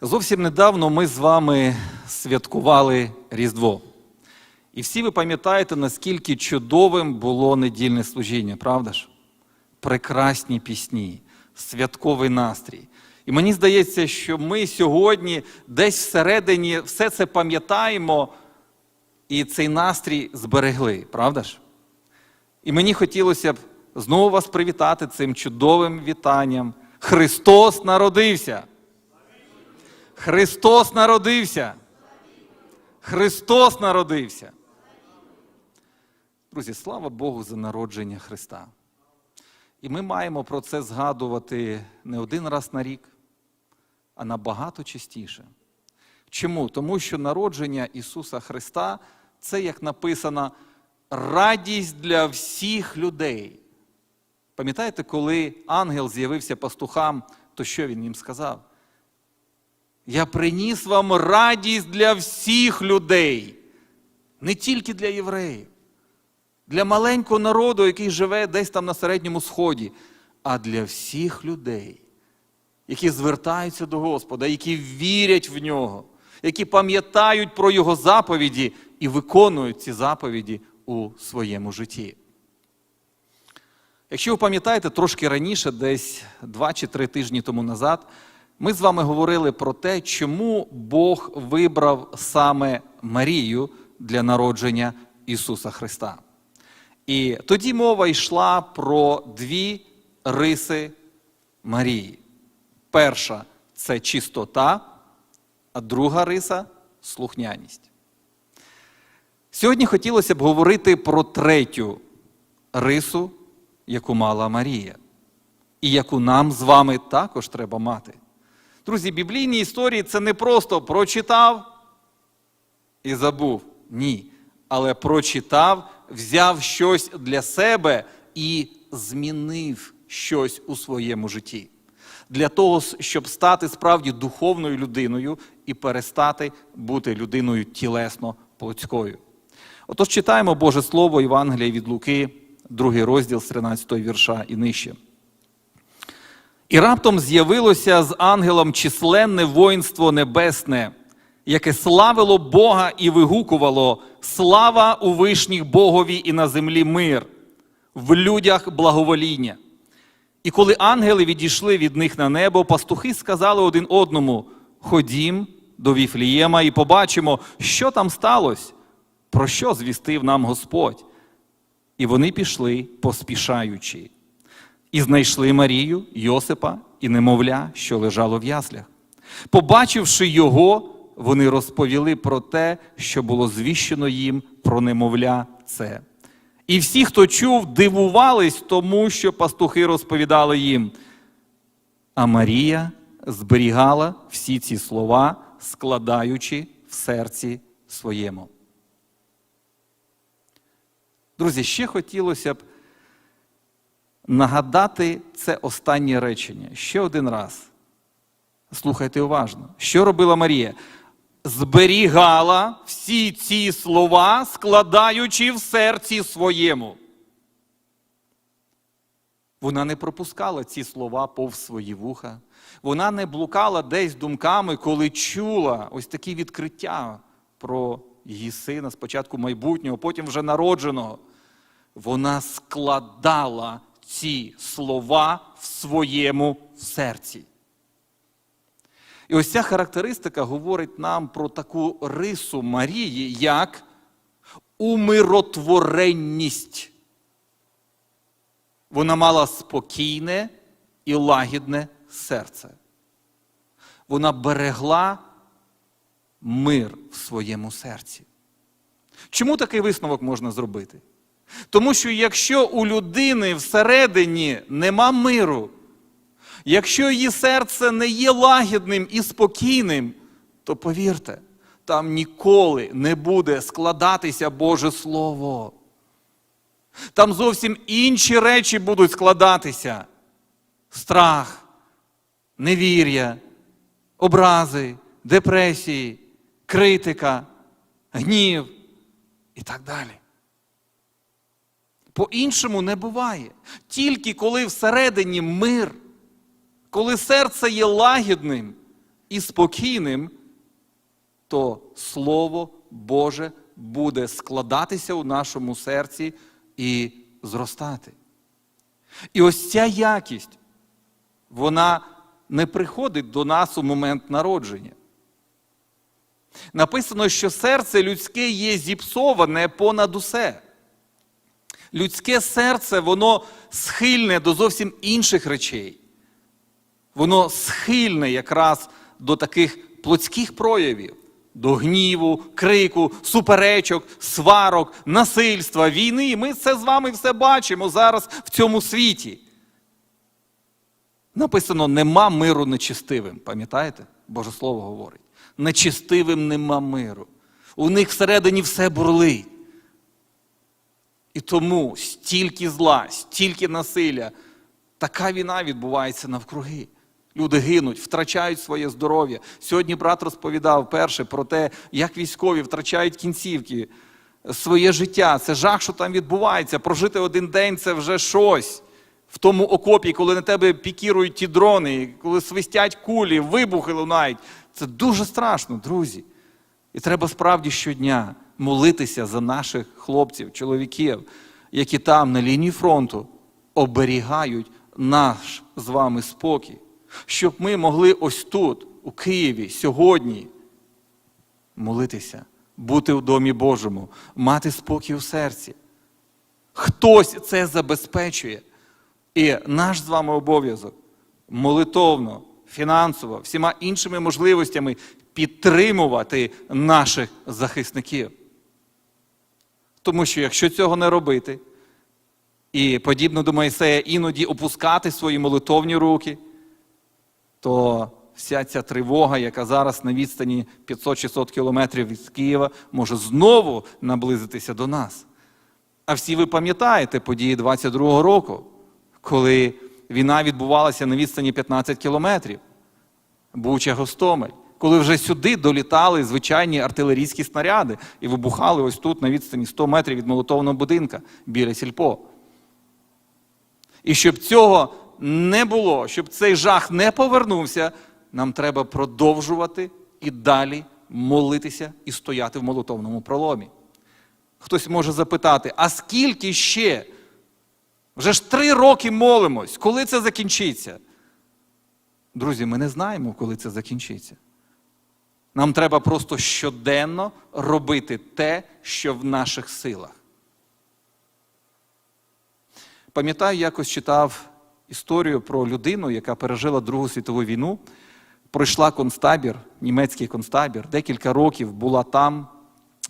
Зовсім недавно ми з вами святкували Різдво. І всі ви пам'ятаєте, наскільки чудовим було недільне служіння, правда ж? Прекрасні пісні, святковий настрій. І мені здається, що ми сьогодні десь всередині все це пам'ятаємо і цей настрій зберегли, правда ж? І мені хотілося б знову вас привітати цим чудовим вітанням. Христос народився! Христос народився! Христос народився! Друзі, слава Богу за народження Христа. І ми маємо про це згадувати не один раз на рік, а набагато частіше. Чому? Тому що народження Ісуса Христа це, як написано, радість для всіх людей. Пам'ятаєте, коли ангел з'явився пастухам, то що він їм сказав? Я приніс вам радість для всіх людей, не тільки для євреїв, для маленького народу, який живе десь там на середньому сході, а для всіх людей, які звертаються до Господа, які вірять в нього, які пам'ятають про Його заповіді і виконують ці заповіді у своєму житті. Якщо ви пам'ятаєте, трошки раніше, десь два чи три тижні тому назад, ми з вами говорили про те, чому Бог вибрав саме Марію для народження Ісуса Христа. І тоді мова йшла про дві риси Марії. Перша це чистота, а друга риса слухняність. Сьогодні хотілося б говорити про третю рису, яку мала Марія, і яку нам з вами також треба мати. Друзі, біблійні історії це не просто прочитав і забув. Ні. Але прочитав, взяв щось для себе і змінив щось у своєму житті. Для того, щоб стати справді духовною людиною і перестати бути людиною тілесно плотською. Отож читаємо Боже Слово Євангелія від Луки, другий розділ з 13 вірша і нижче. І раптом з'явилося з ангелом численне воїнство небесне, яке славило Бога і вигукувало слава у вишніх Богові і на землі мир, в людях благовоління. І коли ангели відійшли від них на небо, пастухи сказали один одному: Ходім до Віфлієма і побачимо, що там сталося, про що звістив нам Господь. І вони пішли, поспішаючи, і знайшли Марію, Йосипа і немовля, що лежало в яслях. Побачивши його, вони розповіли про те, що було звіщено їм про немовля це. І всі, хто чув, дивувались тому, що пастухи розповідали їм. А Марія зберігала всі ці слова, складаючи в серці своєму. Друзі, ще хотілося б нагадати це останнє речення ще один раз. Слухайте уважно. Що робила Марія? Зберігала всі ці слова, складаючи в серці своєму. Вона не пропускала ці слова повз свої вуха. Вона не блукала десь думками, коли чула ось такі відкриття про її сина, спочатку майбутнього, потім вже народженого. Вона складала ці слова в своєму серці. І ось ця характеристика говорить нам про таку рису Марії, як умиротворенність. Вона мала спокійне і лагідне серце. Вона берегла мир в своєму серці. Чому такий висновок можна зробити? Тому що якщо у людини всередині нема миру, якщо її серце не є лагідним і спокійним, то повірте, там ніколи не буде складатися Боже Слово. Там зовсім інші речі будуть складатися: страх, невір'я, образи, депресії, критика, гнів і так далі. По-іншому не буває. Тільки коли всередині мир, коли серце є лагідним, і спокійним, то Слово Боже буде складатися у нашому серці і зростати. І ось ця якість, вона не приходить до нас у момент народження. Написано, що серце людське є зіпсоване понад усе. Людське серце, воно схильне до зовсім інших речей. Воно схильне якраз до таких плотських проявів, до гніву, крику, суперечок, сварок, насильства, війни. Ми це з вами все бачимо зараз в цьому світі. Написано: нема миру нечистивим. Пам'ятаєте? Боже Слово говорить. Нечистивим нема миру. У них всередині все бурлить. І тому стільки зла, стільки насилля, така війна відбувається навкруги. Люди гинуть, втрачають своє здоров'я. Сьогодні брат розповідав перше про те, як військові втрачають кінцівки, своє життя. Це жах, що там відбувається. Прожити один день це вже щось. В тому окопі, коли на тебе пікірують ті дрони, коли свистять кулі, вибухи лунають. Це дуже страшно, друзі. І треба справді щодня молитися за наших хлопців, чоловіків, які там на лінії фронту оберігають наш з вами спокій, щоб ми могли ось тут, у Києві, сьогодні молитися, бути в домі Божому, мати спокій у серці. Хтось це забезпечує. І наш з вами обов'язок молитовно, фінансово, всіма іншими можливостями підтримувати наших захисників. Тому що якщо цього не робити, і подібно до Моїсея іноді опускати свої молитовні руки, то вся ця тривога, яка зараз на відстані 500-600 кілометрів від Києва, може знову наблизитися до нас. А всі ви пам'ятаєте події 22-го року, коли війна відбувалася на відстані 15 кілометрів, Буча Гостомель, коли вже сюди долітали звичайні артилерійські снаряди і вибухали ось тут на відстані 100 метрів від молотовного будинка біля сільпо. І щоб цього не було, щоб цей жах не повернувся, нам треба продовжувати і далі молитися і стояти в молотовному проломі. Хтось може запитати, а скільки ще? Вже ж три роки молимось, коли це закінчиться? Друзі, ми не знаємо, коли це закінчиться. Нам треба просто щоденно робити те, що в наших силах. Пам'ятаю, якось читав історію про людину, яка пережила Другу світову війну, пройшла концтабір, німецький концтабір, декілька років була там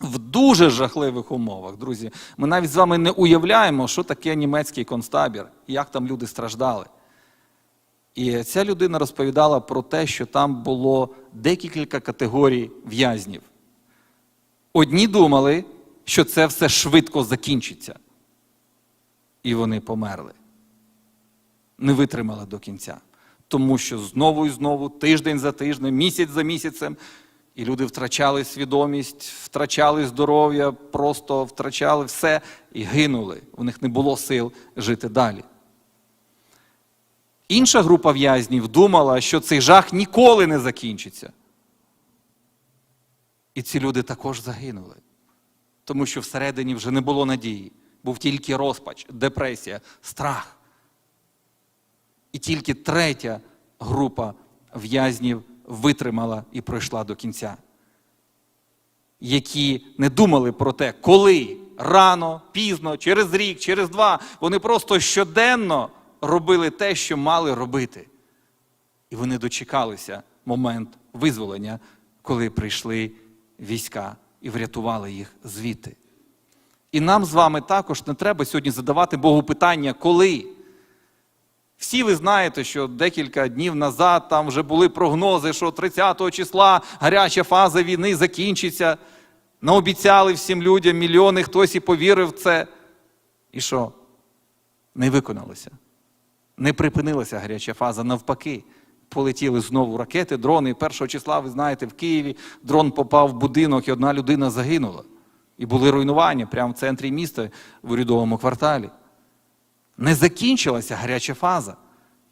в дуже жахливих умовах. Друзі, ми навіть з вами не уявляємо, що таке німецький концтабір, як там люди страждали. І ця людина розповідала про те, що там було декілька категорій в'язнів. Одні думали, що це все швидко закінчиться. І вони померли. Не витримали до кінця. Тому що знову і знову, тиждень за тижнем, місяць за місяцем, і люди втрачали свідомість, втрачали здоров'я, просто втрачали все і гинули. У них не було сил жити далі. Інша група в'язнів думала, що цей жах ніколи не закінчиться. І ці люди також загинули, тому що всередині вже не було надії, був тільки розпач, депресія, страх. І тільки третя група в'язнів витримала і пройшла до кінця, які не думали про те, коли рано, пізно, через рік, через два, вони просто щоденно робили те, що мали робити. І вони дочекалися момент визволення, коли прийшли війська і врятували їх звідти. І нам з вами також не треба сьогодні задавати Богу питання, коли. Всі ви знаєте, що декілька днів назад там вже були прогнози, що 30 числа гаряча фаза війни закінчиться. Наобіцяли всім людям мільйони, хтось і повірив в це. І що? Не виконалося. Не припинилася гаряча фаза, навпаки. Полетіли знову ракети, дрони. І першого числа, ви знаєте, в Києві дрон попав в будинок, і одна людина загинула. І були руйнування прямо в центрі міста в урядовому кварталі. Не закінчилася гаряча фаза.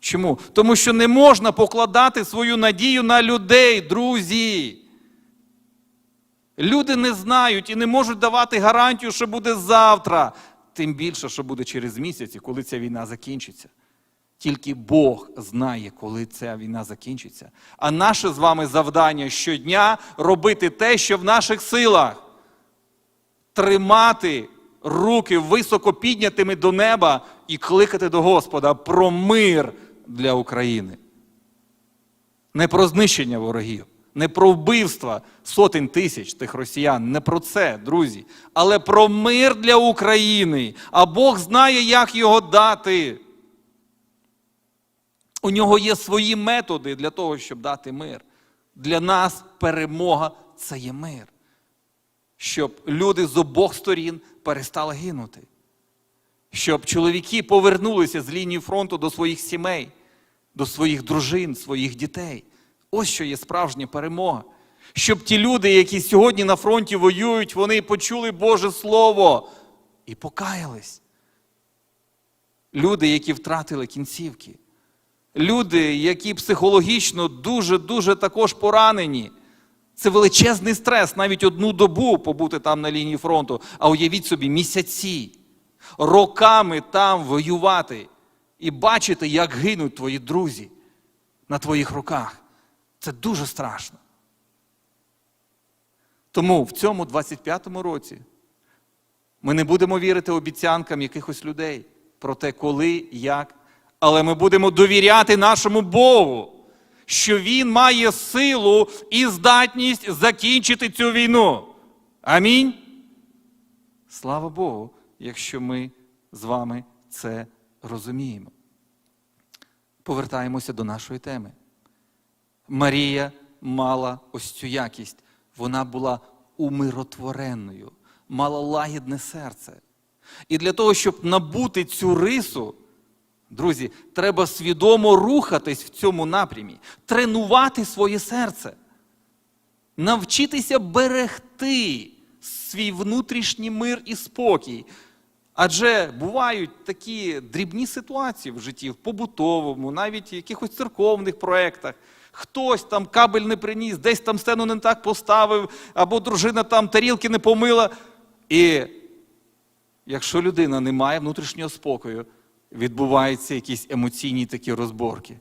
Чому? Тому що не можна покладати свою надію на людей, друзі. Люди не знають і не можуть давати гарантію, що буде завтра, тим більше, що буде через місяць, коли ця війна закінчиться. Тільки Бог знає, коли ця війна закінчиться. А наше з вами завдання щодня робити те, що в наших силах. Тримати руки високо піднятими до неба і кликати до Господа про мир для України. Не про знищення ворогів, не про вбивства сотень тисяч тих росіян, не про це, друзі, але про мир для України. А Бог знає, як його дати. У нього є свої методи для того, щоб дати мир. Для нас перемога це є мир. Щоб люди з обох сторін перестали гинути. Щоб чоловіки повернулися з лінії фронту до своїх сімей, до своїх дружин, своїх дітей. Ось що є справжня перемога. Щоб ті люди, які сьогодні на фронті воюють, вони почули Боже Слово і покаялись. Люди, які втратили кінцівки. Люди, які психологічно дуже-дуже також поранені. Це величезний стрес, навіть одну добу побути там на лінії фронту, а уявіть собі, місяці, роками там воювати і бачити, як гинуть твої друзі на твоїх руках. Це дуже страшно. Тому в цьому 25-му році ми не будемо вірити обіцянкам якихось людей про те, коли, як, але ми будемо довіряти нашому Богу, що Він має силу і здатність закінчити цю війну. Амінь. Слава Богу, якщо ми з вами це розуміємо. Повертаємося до нашої теми. Марія мала ось цю якість. Вона була умиротворенною, мала лагідне серце. І для того, щоб набути цю рису, друзі, треба свідомо рухатись в цьому напрямі, тренувати своє серце, навчитися берегти свій внутрішній мир і спокій. Адже бувають такі дрібні ситуації в житті, в побутовому, навіть в якихось церковних проєктах. Хтось там кабель не приніс, десь там стену не так поставив, або дружина там тарілки не помила. І якщо людина не має внутрішнього спокою, відбуваються якісь емоційні такі розборки.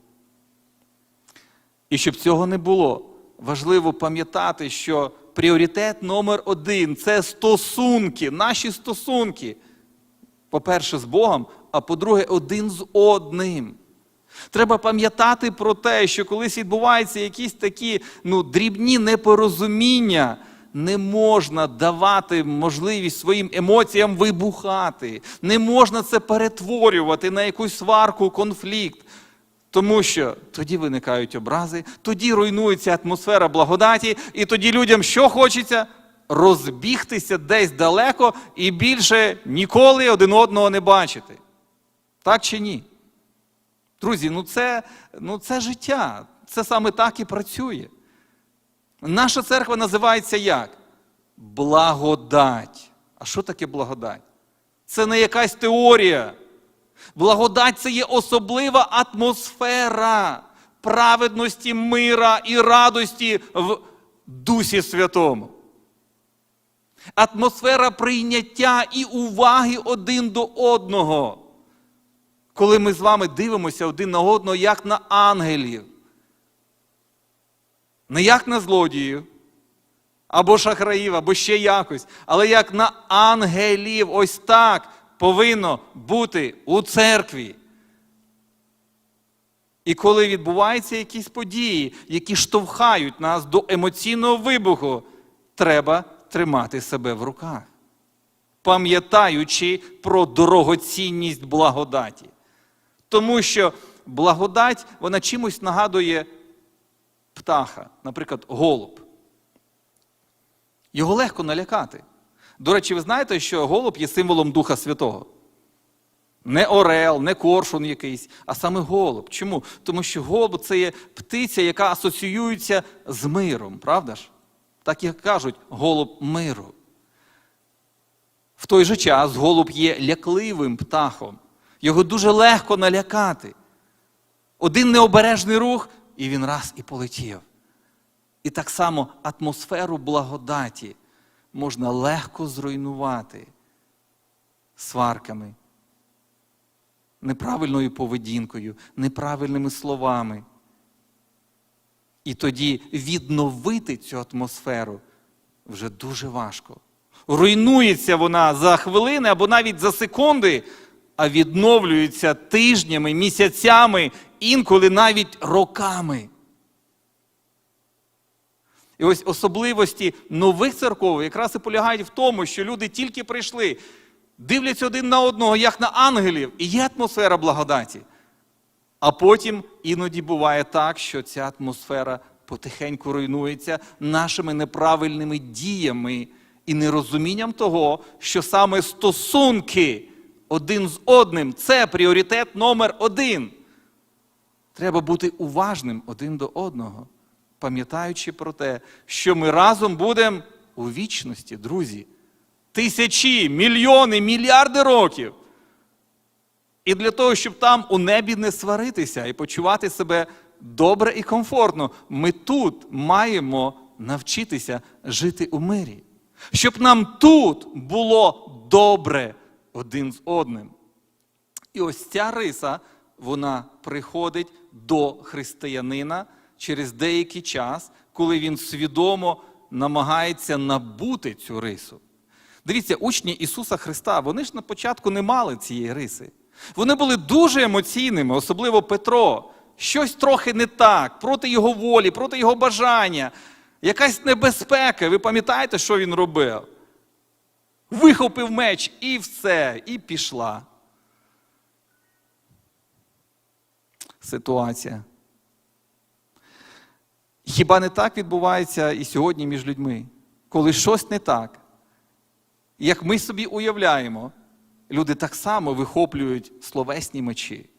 І щоб цього не було, важливо пам'ятати, що пріоритет номер один це стосунки, наші стосунки. По-перше, з Богом, а по-друге, один з одним. Треба пам'ятати про те, що колись відбуваються якісь такі ну, дрібні непорозуміння, не можна давати можливість своїм емоціям вибухати. Не можна це перетворювати на якусь сварку, конфлікт. Тому що тоді виникають образи, тоді руйнується атмосфера благодаті, і тоді людям що хочеться? Розбігтися десь далеко і більше ніколи один одного не бачити. Так чи ні? Друзі, ну це, ну це життя. Це саме так і працює. Наша церква називається як? Благодать. А що таке благодать? Це не якась теорія. Благодать це є особлива атмосфера праведності, мира і радості в Дусі Святому. Атмосфера прийняття і уваги один до одного. Коли ми з вами дивимося один на одного, як на ангелів. Не як на злодіїв, або шахраїв, або ще якось, але як на ангелів. Ось так повинно бути у церкві. І коли відбуваються якісь події, які штовхають нас до емоційного вибуху, треба тримати себе в руках, пам'ятаючи про дорогоцінність благодаті. Тому що благодать, вона чимось нагадує птаха, наприклад, голуб. Його легко налякати. До речі, ви знаєте, що голуб є символом Духа Святого. Не орел, не коршун якийсь, а саме голуб. Чому? Тому що голуб це є птиця, яка асоціюється з миром, правда ж? Так як кажуть, голуб миру. В той же час голуб є лякливим птахом. Його дуже легко налякати. Один необережний рух, і він раз і полетів. І так само атмосферу благодаті можна легко зруйнувати сварками, неправильною поведінкою, неправильними словами. І тоді відновити цю атмосферу вже дуже важко. Руйнується вона за хвилини або навіть за секунди, а відновлюється тижнями, місяцями, інколи навіть роками. І ось особливості нових церков якраз і полягають в тому, що люди тільки прийшли, дивляться один на одного, як на ангелів, і є атмосфера благодаті. А потім іноді буває так, що ця атмосфера потихеньку руйнується нашими неправильними діями і нерозумінням того, що саме стосунки один з одним це пріоритет номер один. Треба бути уважним один до одного, пам'ятаючи про те, що ми разом будемо у вічності, друзі. Тисячі, мільйони, мільярди років. І для того, щоб там у небі не сваритися і почувати себе добре і комфортно, ми тут маємо навчитися жити у мирі. Щоб нам тут було добре один з одним. І ось ця риса, вона приходить до християнина через деякий час, коли він свідомо намагається набути цю рису. Дивіться, учні Ісуса Христа, вони ж на початку не мали цієї риси. Вони були дуже емоційними, особливо Петро. Щось трохи не так, проти його волі, проти його бажання, якась небезпека. Ви пам'ятаєте, що він робив? Вихопив меч і все, і пішла. Ситуація. Хіба не так відбувається і сьогодні між людьми? Коли щось не так, як ми собі уявляємо, люди так само вихоплюють словесні мечі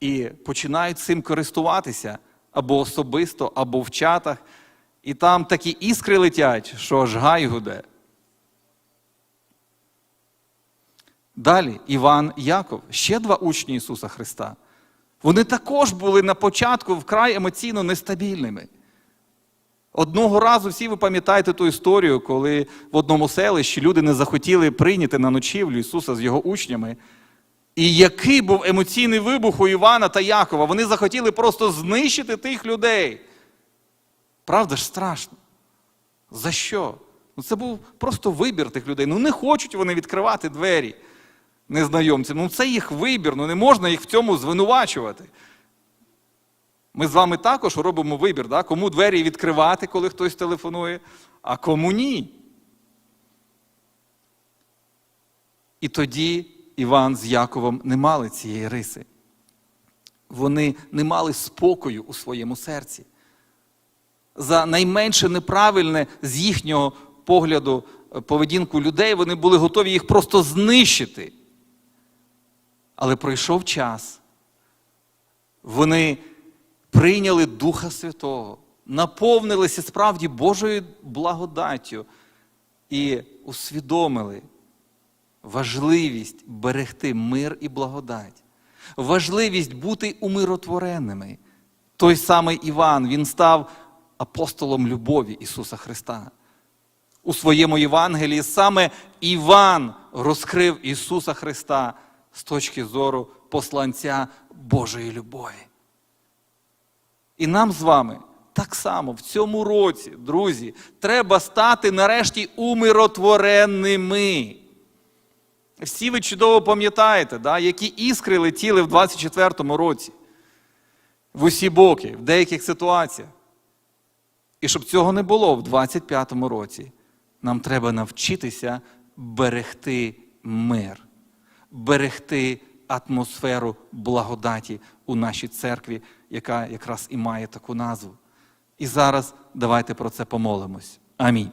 і починають цим користуватися або особисто, або в чатах, і там такі іскри летять, що аж гай гуде. Далі Іван Яков, ще два учні Ісуса Христа. Вони також були на початку вкрай емоційно нестабільними. Одного разу всі ви пам'ятаєте ту історію, коли в одному селищі люди не захотіли прийняти на ночівлю Ісуса з його учнями. І який був емоційний вибух у Івана та Якова? Вони захотіли просто знищити тих людей. Правда ж страшно? За що? Ну, Це був просто вибір тих людей. Ну не хочуть вони відкривати двері незнайомцям. Ну це їх вибір, ну не можна їх в цьому звинувачувати. Ми з вами також робимо вибір, да? кому двері відкривати, коли хтось телефонує, а кому ні. І тоді Іван з Яковом не мали цієї риси. Вони не мали спокою у своєму серці. За найменше неправильне з їхнього погляду поведінку людей вони були готові їх просто знищити. Але пройшов час. Вони прийняли Духа Святого, наповнилися справді Божою благодаттю і усвідомили важливість берегти мир і благодать, важливість бути умиротвореними. Той самий Іван, він став апостолом любові Ісуса Христа. У своєму Євангелії саме Іван розкрив Ісуса Христа з точки зору посланця Божої любові. І нам з вами так само в цьому році, друзі, треба стати нарешті умиротворенними. Всі ви чудово пам'ятаєте, да, які іскри летіли в 24-му році, в усі боки, в деяких ситуаціях. І щоб цього не було в 25-му році, нам треба навчитися берегти мир, берегти атмосферу благодаті у нашій церкві, яка якраз і має таку назву. І зараз давайте про це помолимось. Амінь.